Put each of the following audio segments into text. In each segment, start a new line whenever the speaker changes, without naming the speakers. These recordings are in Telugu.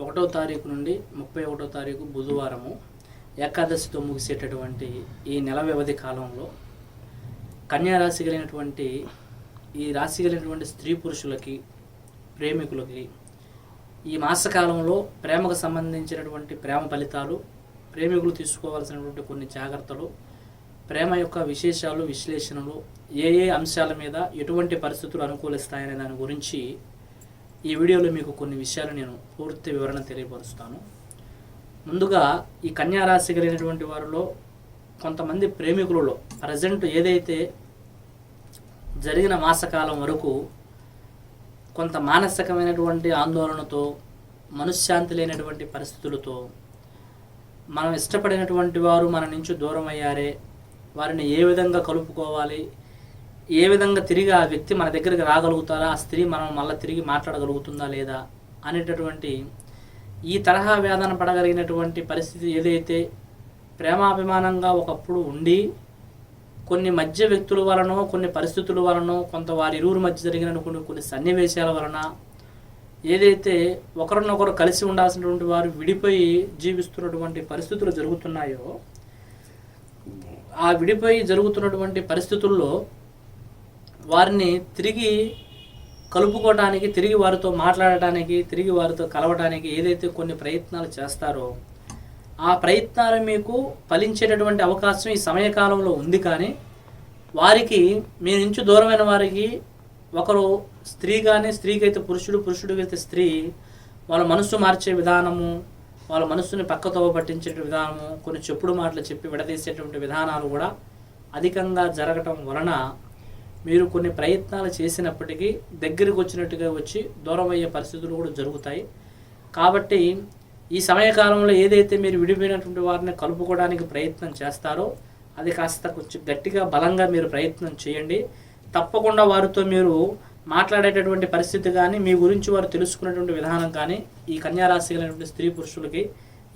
ఒకటో తారీఖు నుండి ముప్పై ఒకటో తారీఖు బుధవారము ఏకాదశితో ముగిసేటటువంటి ఈ నెల వ్యవధి కాలంలో కన్యా రాశి కలిగినటువంటి ఈ రాశి కలిగినటువంటి స్త్రీ పురుషులకి ప్రేమికులకి ఈ మాసకాలంలో ప్రేమకు సంబంధించినటువంటి ప్రేమ ఫలితాలు ప్రేమికులు తీసుకోవాల్సినటువంటి కొన్ని జాగ్రత్తలు ప్రేమ యొక్క విశేషాలు విశ్లేషణలు ఏ ఏ అంశాల మీద ఎటువంటి పరిస్థితులు అనుకూలిస్తాయనే దాని గురించి ఈ వీడియోలో మీకు కొన్ని విషయాలు నేను పూర్తి వివరణ తెలియపరుస్తాను. ముందుగా ఈ కన్యారాశి కలిగినటువంటి వారిలో కొంతమంది ప్రేమికులలో ప్రజెంట్ ఏదైతే జరిగిన మాసకాలం వరకు కొంత మానసికమైనటువంటి ఆందోళనతో మనశ్శాంతి లేనటువంటి పరిస్థితులతో మనం ఇష్టపడినటువంటి వారు మన నుంచి దూరం అయ్యారే వారిని ఏ విధంగా కలుపుకోవాలి ఏ విధంగా తిరిగి ఆ వ్యక్తి మన దగ్గరికి రాగలుగుతారా? ఆ స్త్రీ మనం మళ్ళీ తిరిగి మాట్లాడగలుగుతుందా లేదా? అనేటటువంటి ఈ తరహా వేదన పడగలిగినటువంటి పరిస్థితి ఏదైతే ప్రేమాభిమానంగా ఒకప్పుడు ఉండి కొన్ని మధ్య వ్యక్తుల వలనో కొన్ని పరిస్థితుల వలనో కొంత వారి ఇరువురు మధ్య జరిగిన కొన్ని కొన్ని సన్నివేశాల వలన ఏదైతే ఒకరినొకరు కలిసి ఉండాల్సినటువంటి వారు విడిపోయి జీవిస్తున్నటువంటి పరిస్థితులు జరుగుతున్నాయో ఆ విడిపోయి జరుగుతున్నటువంటి పరిస్థితుల్లో వారిని తిరిగి కలుపుకోవటానికి తిరిగి వారితో మాట్లాడటానికి తిరిగి వారితో కలవటానికి ఏదైతే కొన్ని ప్రయత్నాలు చేస్తారో ఆ ప్రయత్నాలు మీకు ఫలించేటటువంటి అవకాశం ఈ సమయకాలంలో ఉంది. కానీ వారికి మీ నుంచి దూరమైన వారికి ఒకరు స్త్రీ కానీ స్త్రీకైతే పురుషుడు పురుషుడికైతే అయితే స్త్రీ వాళ్ళ మనస్సు మార్చే విధానము వాళ్ళ మనస్సుని పక్కతో పట్టించే విధానము కొన్ని చెప్పుడు మాటలు చెప్పి విడదీసేటువంటి విధానాలు కూడా అధికంగా జరగటం వలన మీరు కొన్ని ప్రయత్నాలు చేసినప్పటికీ దగ్గరికి వచ్చినట్టుగా వచ్చి దూరం అయ్యే పరిస్థితులు కూడా జరుగుతాయి. కాబట్టి ఈ సమయకాలంలో ఏదైతే మీరు విడిపోయినటువంటి వారిని కలుపుకోవడానికి ప్రయత్నం చేస్తారో అది కాస్త కొంచెం గట్టిగా బలంగా మీరు ప్రయత్నం చేయండి. తప్పకుండా వారితో మీరు మాట్లాడేటటువంటి పరిస్థితి కానీ మీ గురించి వారు తెలుసుకునేటువంటి విధానం కానీ ఈ కన్యారాశి కలిగినటువంటి స్త్రీ పురుషులకి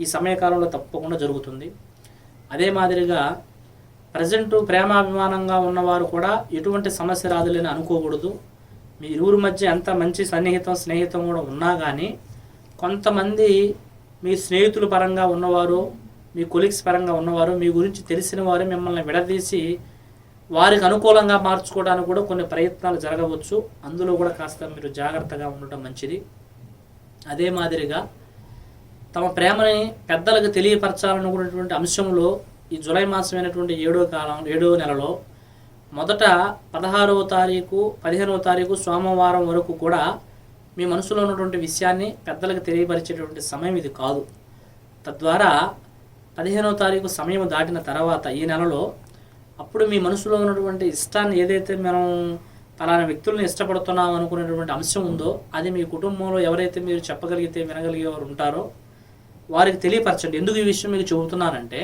ఈ సమయకాలంలో తప్పకుండా జరుగుతుంది. అదే మాదిరిగా ప్రజెంట్ ప్రేమాభిమానంగా ఉన్నవారు కూడా ఎటువంటి సమస్య రాదులేని అనుకోకూడదు. మీ ఇరువురి మధ్య ఎంత మంచి సన్నిహితం స్నేహితం కూడా ఉన్నా కానీ కొంతమంది మీ స్నేహితుల పరంగా ఉన్నవారు మీ కొలీగ్స్ పరంగా ఉన్నవారు మీ గురించి తెలిసిన వారు మిమ్మల్ని విడదీసి వారికి అనుకూలంగా మార్చుకోవడానికి కూడా కొన్ని ప్రయత్నాలు జరగవచ్చు. అందులో కూడా కాస్త మీరు జాగ్రత్తగా ఉండటం మంచిది. అదే మాదిరిగా తమ ప్రేమని పెద్దలకు తెలియపరచాలనుకున్నటువంటి అంశంలో ఈ జూలై మాసమైనటువంటి ఏడో కాలం ఏడో నెలలో మొదట పదహారవ తారీఖు పదిహేనవ తారీఖు సోమవారం వరకు కూడా మీ మనసులో ఉన్నటువంటి విషయాన్ని పెద్దలకు తెలియపరిచేటువంటి సమయం ఇది కాదు. తద్వారా పదిహేనవ తారీఖు సమయం దాటిన తర్వాత ఈ నెలలో అప్పుడు మీ మనసులో ఉన్నటువంటి ఇష్టాన్ని ఏదైతే మనం పలానా వ్యక్తులను ఇష్టపడుతున్నాం అనుకునేటువంటి అంశం ఉందో అది మీ కుటుంబంలో ఎవరైతే మీరు చెప్పగలిగితే వినగలిగేవారు ఉంటారో వారికి తెలియపరచండి. ఎందుకు ఈ విషయం మీకు చెబుతున్నానంటే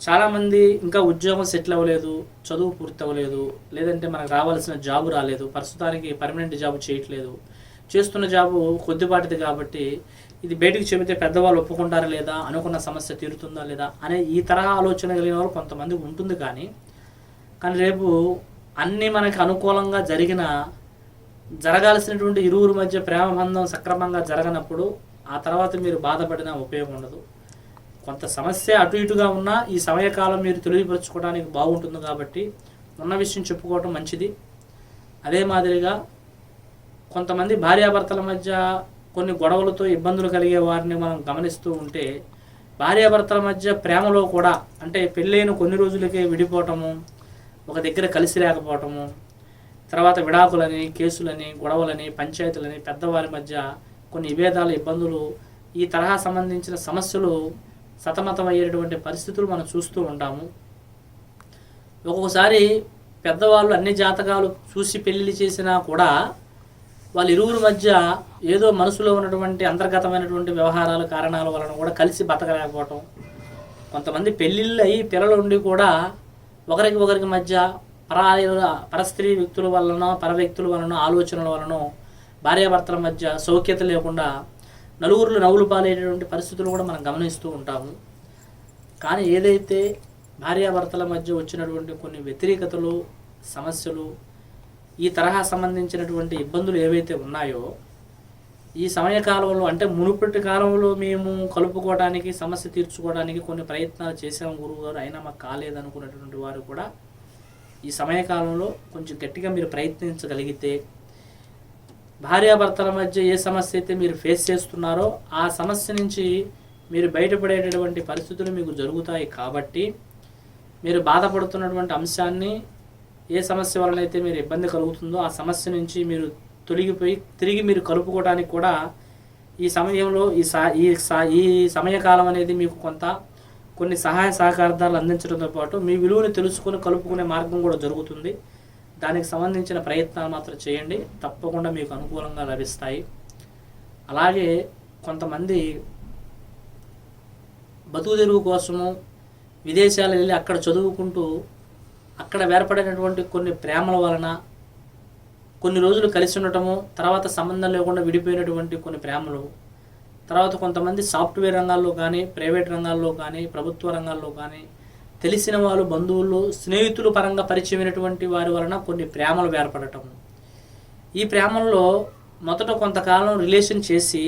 చాలామంది ఇంకా ఉద్యోగం సెటిల్ అవ్వలేదు చదువు పూర్తి అవ్వలేదు లేదంటే మనకు రావాల్సిన జాబు రాలేదు ప్రస్తుతానికి పర్మనెంట్ జాబ్ చేయట్లేదు. చేస్తున్న జాబు కొద్దిపాటిది కాబట్టి ఇది బయటికి చెబితే పెద్దవాళ్ళు ఒప్పుకుంటారా లేదా అనుకున్న సమస్య తీరుతుందా లేదా అనే ఈ తరహా ఆలోచన కలిగిన వాళ్ళు కొంతమంది ఉంటుంది కానీ కానీ రేపు అన్నీ మనకి అనుకూలంగా జరిగిన జరగాల్సినటువంటి ఇరువురి మధ్య ప్రేమ బంధం సక్రమంగా జరగనప్పుడు ఆ తర్వాత మీరు బాధపడినా ఉపయోగం ఉండదు. కొంత సమస్య అటు ఇటుగా ఉన్నా ఈ సమయకాలం మీరు తెలియపరచుకోవడానికి బాగుంటుంది కాబట్టి ఉన్న విషయం చెప్పుకోవటం మంచిది. అదే మాదిరిగా కొంతమంది భార్యాభర్తల మధ్య కొన్ని గొడవలతో ఇబ్బందులు కలిగే వారిని మనం గమనిస్తూ ఉంటే భార్యాభర్తల మధ్య ప్రేమలో కూడా అంటే పెళ్ళైన కొన్ని రోజులకే విడిపోవటము ఒక దగ్గర కలిసి లేకపోవటము తర్వాత విడాకులని కేసులని గొడవలని పంచాయతీలని పెద్దవారి మధ్య కొన్ని విభేదాలు ఇబ్బందులు ఈ తరహా సంబంధించిన సమస్యలు సతమతమయ్యేటువంటి పరిస్థితులు మనం చూస్తూ ఉంటాము. ఒక్కొక్కసారి పెద్దవాళ్ళు అన్ని జాతకాలు చూసి పెళ్ళి చేసినా కూడా వాళ్ళ ఇరువురి మధ్య ఏదో మనసులో ఉన్నటువంటి అంతర్గతమైనటువంటి వ్యవహారాల కారణాల వలన కూడా కలిసి బతకలేకపోవటం. కొంతమంది పెళ్ళిళ్ళు అయ్యి పిల్లలు ఉండి కూడా ఒకరికి ఒకరికి మధ్య పరాయ పరస్త్రీ వ్యక్తుల వలన పర వ్యక్తుల వలన ఆలోచనల వలన భార్యాభర్తల మధ్య సౌఖ్యత లేకుండా నలుగురులు నవ్వులు పాలైనటువంటి పరిస్థితులు కూడా మనం గమనిస్తూ ఉంటాము. కానీ ఏదైతే భార్యాభర్తల మధ్య వచ్చినటువంటి కొన్ని వ్యతిరేకతలు సమస్యలు ఈ తరహా సంబంధించినటువంటి ఇబ్బందులు ఏవైతే ఉన్నాయో ఈ సమయకాలంలో అంటే మునుపటి కాలంలో మేము కలుపుకోవడానికి సమస్య తీర్చుకోవడానికి కొన్ని ప్రయత్నాలు చేసాము గురువు గారు అయినా మాకు కాలేదనుకున్నటువంటి వారు కూడా ఈ సమయకాలంలో కొంచెం గట్టిగా మీరు ప్రయత్నించగలిగితే భార్యాభర్తల మధ్య ఏ సమస్య అయితే మీరు ఫేస్ చేస్తున్నారో ఆ సమస్య నుంచి మీరు బయటపడేటటువంటి పరిస్థితులు మీకు జరుగుతాయి కాబట్టి మీరు బాధపడుతున్నటువంటి అంశాన్ని ఏ సమస్య వలన అయితే మీరు ఇబ్బంది కలుగుతుందో ఆ సమస్య నుంచి మీరు తొలగిపోయి తిరిగి మీరు కలుపుకోవడానికి కూడా ఈ సమయంలో ఈ సా ఈ సా ఈ సమయకాలం అనేది మీకు కొంత కొన్ని సహాయ సహకారాలు అందించడంతో పాటు మీ విలువను తెలుసుకొని కలుపుకునే మార్గం కూడా జరుగుతుంది. దానికి సంబంధించిన ప్రయత్నాలు మాత్రం చేయండి. తప్పకుండా మీకు అనుకూలంగా లభిస్తాయి. అలాగే కొంతమంది బతుకు తెరువు కోసము విదేశాలు వెళ్ళి అక్కడ చదువుకుంటూ అక్కడ ఏర్పడినటువంటి కొన్ని ప్రేమల వలన కొన్ని రోజులు కలిసి ఉండటము తర్వాత సంబంధం లేకుండా విడిపోయినటువంటి కొన్ని ప్రేమలు తర్వాత కొంతమంది సాఫ్ట్వేర్ రంగాల్లో కానీ ప్రైవేట్ రంగాల్లో కానీ ప్రభుత్వ రంగాల్లో కానీ తెలిసిన వాళ్ళు బంధువులు స్నేహితులు పరంగా పరిచయమైనటువంటి వారి వలన కొన్ని ప్రేమలు ఏర్పడటం ఈ ప్రేమల్లో మొదట కొంతకాలం రిలేషన్ చేసి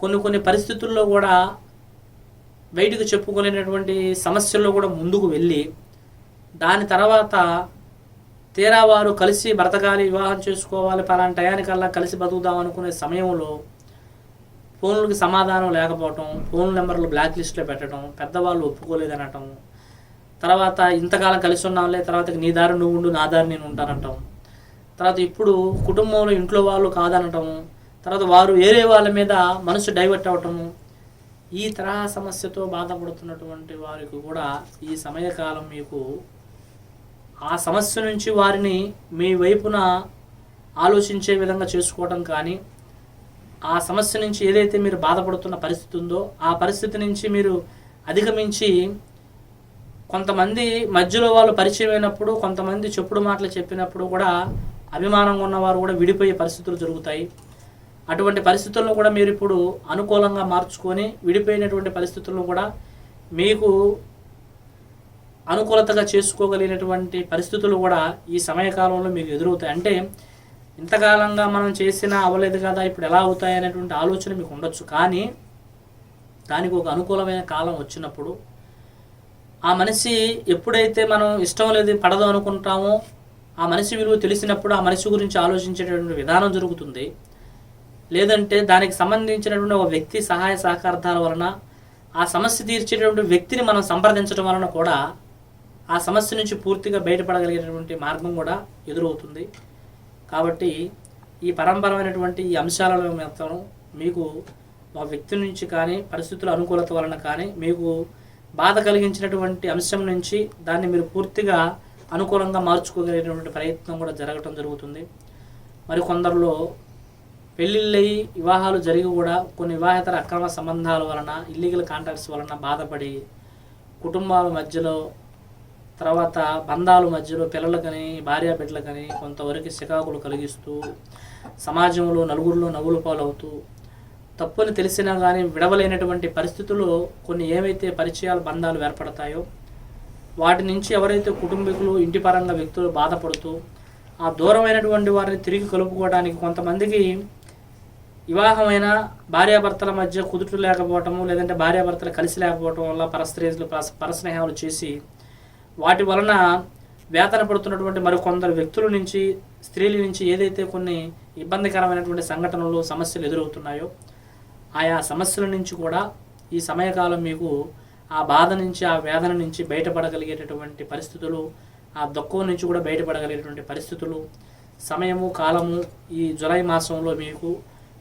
కొన్ని కొన్ని పరిస్థితుల్లో కూడా బయటకు చెప్పుకోలేనటువంటి సమస్యల్లో కూడా ముందుకు వెళ్ళి దాని తర్వాత తీరా వారు కలిసి బ్రతకాలి వివాహం చేసుకోవాలి పలానా టయానికల్లా కలిసి బతుకుదాం అనుకునే సమయంలో ఫోన్లకి సమాధానం లేకపోవటం ఫోన్ నెంబర్లు బ్లాక్ లిస్ట్లో పెట్టడం పెద్దవాళ్ళు ఒప్పుకోలేదనటం తర్వాత ఇంతకాలం కలిసి ఉన్నాంలే తర్వాత నీ దారి నువ్వు ఉండు నా దారి నేను ఉంటానంటాం తర్వాత ఇప్పుడు కుటుంబంలో ఇంట్లో వాళ్ళు కాదనటము తర్వాత వారు వేరే వాళ్ళ మీద మనసు డైవర్ట్ అవ్వటము ఈ తరహా సమస్యతో బాధపడుతున్నటువంటి వారికి కూడా ఈ సమయకాలం మీకు ఆ సమస్య నుంచి వారిని మీ వైపున ఆలోచించే విధంగా చేసుకోవడం కానీ ఆ సమస్య నుంచి ఏదైతే మీరు బాధపడుతున్న పరిస్థితి ఉందో ఆ పరిస్థితి నుంచి మీరు అధిగమించి కొంతమంది మధ్యలో వాళ్ళు పరిచయం అయినప్పుడు కొంతమంది చెప్పుడు మాటలు చెప్పినప్పుడు కూడా అభిమానంగా ఉన్నవారు కూడా విడిపోయే పరిస్థితులు జరుగుతాయి. అటువంటి పరిస్థితుల్లో కూడా మీరు ఇప్పుడు అనుకూలంగా మార్చుకొని విడిపోయినటువంటి పరిస్థితుల్లో కూడా మీకు అనుకూలతగా చేసుకోగలిగినటువంటి పరిస్థితులు కూడా ఈ సమయకాలంలో మీకు ఎదురవుతాయి. అంటే ఇంతకాలంగా మనం చేసినా అవ్వలేదు కదా ఇప్పుడు ఎలా అవుతాయి అనేటువంటి ఆలోచన మీకు ఉండొచ్చు. కానీ దానికి ఒక అనుకూలమైన కాలం వచ్చినప్పుడు ఆ మనిషి ఎప్పుడైతే మనం ఇష్టం లేదు పడదు అనుకుంటామో ఆ మనిషి విలువ తెలిసినప్పుడు ఆ మనిషి గురించి ఆలోచించేటటువంటి విధానం జరుగుతుంది. లేదంటే దానికి సంబంధించినటువంటి ఒక వ్యక్తి సహాయ సహకారాల వలన ఆ సమస్య తీర్చేటటువంటి వ్యక్తిని మనం సంప్రదించడం వలన కూడా ఆ సమస్య నుంచి పూర్తిగా బయటపడగలిగేటటువంటి మార్గం కూడా ఎదురవుతుంది. కాబట్టి ఈ పరంపరమైనటువంటి ఈ అంశాలలో మొత్తం మీకు మా వ్యక్తి నుంచి కానీ పరిస్థితుల అనుకూలత వలన కానీ మీకు బాధ కలిగించినటువంటి అంశం నుంచి దాన్ని మీరు పూర్తిగా అనుకూలంగా మార్చుకోగలిగినటువంటి ప్రయత్నం కూడా జరగటం జరుగుతుంది. మరి కొందరిలో పెళ్ళిళ్ళయి వివాహాలు జరిగి కూడా కొన్ని వివాహేతర అక్రమ సంబంధాల వలన ఇల్లీగల్ కాంటాక్ట్స్ వలన బాధపడి కుటుంబాల మధ్యలో తర్వాత బంధాల మధ్యలో పిల్లలకని భార్య బిడ్డలకని కొంతవరకు సికాకులు కలిగిస్తూ సమాజంలో నలుగురిలో నవ్వులు పాలవుతూ తప్పుని తెలిసినా కానీ విడవలేనటువంటి పరిస్థితుల్లో కొన్ని ఏవైతే పరిచయాలు బంధాలు ఏర్పడతాయో వాటి నుంచి ఎవరైతే కుటుంబీకులు ఇంటి పరంగా వ్యక్తులు బాధపడుతూ ఆ దూరమైనటువంటి వారిని తిరిగి కలుపుకోవడానికి కొంతమందికి వివాహమైన భార్యాభర్తల మధ్య కుదుట లేకపోవటము లేదంటే భార్యాభర్తలు కలిసి లేకపోవటం వల్ల పరస్త్రీలు పరస్నేహాలు చేసి వాటి వలన వేతన పడుతున్నటువంటి మరికొందరు వ్యక్తుల నుంచి స్త్రీల నుంచి ఏదైతే కొన్ని ఇబ్బందికరమైనటువంటి సంఘటనలు సమస్యలు ఎదురవుతున్నాయో ఆయా సమస్యల నుంచి కూడా ఈ సమయకాలం మీకు ఆ బాధ నుంచి ఆ వేదన నుంచి బయటపడగలిగేటటువంటి పరిస్థితులు ఆ దుఃఖం నుంచి కూడా బయటపడగలిగేటువంటి పరిస్థితులు సమయము కాలము ఈ జులై మాసంలో మీకు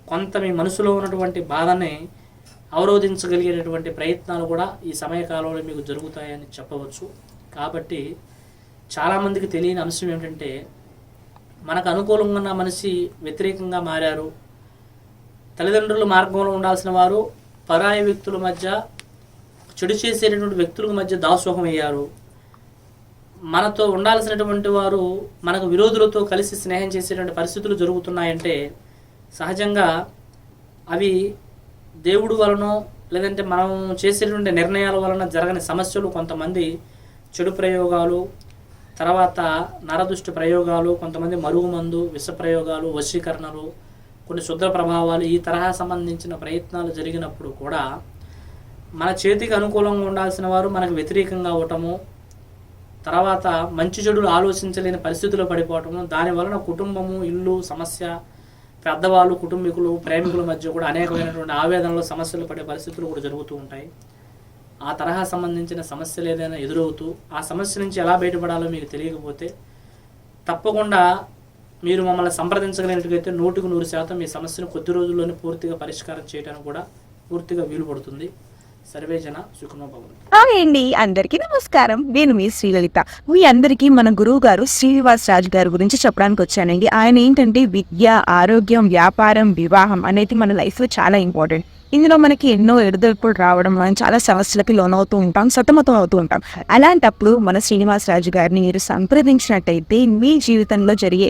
కొంత మీ మనసులో ఉన్నటువంటి బాధని అవరోధించగలిగేటటువంటి ప్రయత్నాలు కూడా ఈ సమయకాలంలో మీకు జరుగుతాయని చెప్పవచ్చు. కాబట్టి చాలామందికి తెలియని అంశం ఏమిటంటే మనకు అనుకూలంగా ఉన్న మనిషి వ్యతిరేకంగా మారారు తల్లిదండ్రుల మార్గంలో ఉండాల్సిన వారు పరాయి వ్యక్తుల మధ్య చెడు చేసేటటువంటి వ్యక్తుల మధ్య దాసోహం అయ్యారు మనతో ఉండాల్సినటువంటి వారు మనకు విరోధులతో కలిసి స్నేహం చేసేటువంటి పరిస్థితులు జరుగుతున్నాయంటే సహజంగా అవి దేవుడు వలనో లేదంటే మనం చేసేటువంటి నిర్ణయాల వలన జరగని సమస్యలు కొంతమంది చెడు ప్రయోగాలు తర్వాత నరదుష్టి ప్రయోగాలు కొంతమంది మరుగుమందు విష ప్రయోగాలు వశీకరణలు కొన్ని శుద్ర ప్రభావాలు ఈ తరహా సంబంధించిన ప్రయత్నాలు జరిగినప్పుడు కూడా మన చేతికి అనుకూలంగా ఉండాల్సిన వారు మనకు వ్యతిరేకంగా అవటము తర్వాత మంచి చెడులు ఆలోచించలేని పరిస్థితుల్లో పడిపోవటము దాని వలన కుటుంబము ఇల్లు సమస్య పెద్దవాళ్ళు కుటుంబీకులు ప్రేమికుల మధ్య కూడా అనేకమైనటువంటి ఆవేదనలు సమస్యలు పడే పరిస్థితులు కూడా జరుగుతూ ఉంటాయి. ఆ తరహా సంబంధించిన సమస్యలు ఏదైనా ఎదురవుతూ ఆ సమస్య నుంచి ఎలా బయటపడాలో మీకు తెలియకపోతే తప్పకుండా మీరు మమ్మల్ని సంప్రదించగలిగినట్లయితే నూటికి నూరు శాతం మీ సమస్యను కొద్ది రోజుల్లోనే పూర్తిగా పరిష్కారం చేయడానికి కూడా పూర్తిగా వీలు పడుతుంది.
హాయ్ అండి అందరికీ నమస్కారం. నేను మీ శ్రీలలిత. మీ అందరికీ మన గురువు గారు శ్రీనివాస్ రాజు గారి గురించి చెప్పడానికి వచ్చానండి. ఆయన ఏంటంటే విద్య ఆరోగ్యం వ్యాపారం వివాహం అనేది మన లైఫ్లో చాలా ఇంపార్టెంట్ ఇందులో మనకి ఎన్నో ఎడుదొడుపులు రావడం మనం చాలా సమస్యలకి లోనవుతూ ఉంటాం సతమతం అవుతూ ఉంటాం. అలాంటప్పుడు మన శ్రీనివాస్ రాజు గారిని మీరు సంప్రదించినట్టయితే మీ జీవితంలో జరిగే